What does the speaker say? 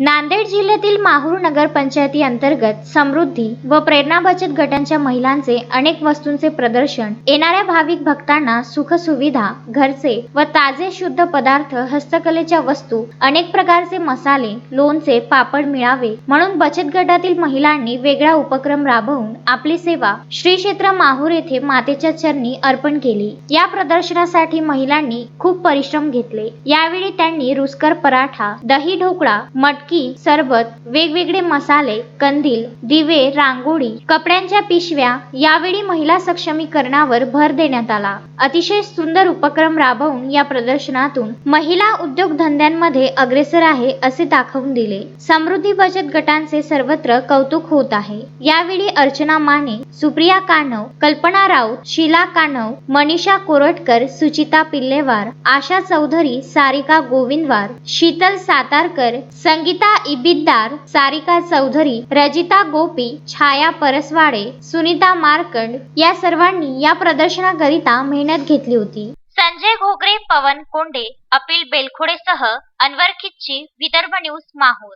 नांदेड जिल्ह्यातील माहूर नगर पंचायती अंतर्गत समृद्धी व प्रेरणा बचत गटांच्या महिलांचे अनेक वस्तूंचे प्रदर्शन येणाऱ्या भाविक भक्तांना सुख सुविधा घरचे व ताजे शुद्ध पदार्थ हस्तकलेच्या वस्तू अनेक प्रकारचे मसाले लोणचे पापड मिळावे. म्हणून बचत गटातील महिलांनी वेगळा उपक्रम राबवून आपली सेवा श्री क्षेत्र माहूर येथे मातेच्या चरणी अर्पण केली. या प्रदर्शनासाठी महिलांनी खूप परिश्रम घेतले. यावेळी त्यांनी रुसकर पराठा दही ढोकळा मटकी सरबत वेगवेगळे मसाले कंदील दिवे रांगोळी कपड्यांच्या पिशव्या यावेळी महिला सक्षमीकरणावर भर देण्यात आला. अतिशय सुंदर उपक्रम राबवून या प्रदर्शनातून महिला उद्योगधंद्यांमध्ये अग्रेसर आहे असे दाखवून दिले. समृद्धी बचत गटांचे सर्वत्र कौतुक होत आहे. यावेळी अर्चना माने सुप्रिया कानव कल्पना राऊत शीला कानव मनीषा कोरटकर सुचिता पिल्लेवार आशा चौधरी सारिका गोविंदवार शीतल सातारकर संगीत इबिद्दार सारिका चौधरी रजिता गोपी छाया परसवाडे सुनीता मार्कंड या सर्वांनी या प्रदर्शनाकरिता मेहनत घेतली होती. संजय घोगरे पवन कोंडे अपिल बेलखोडेसह अनवर खिच्ची विदर्भ न्यूज माहूर.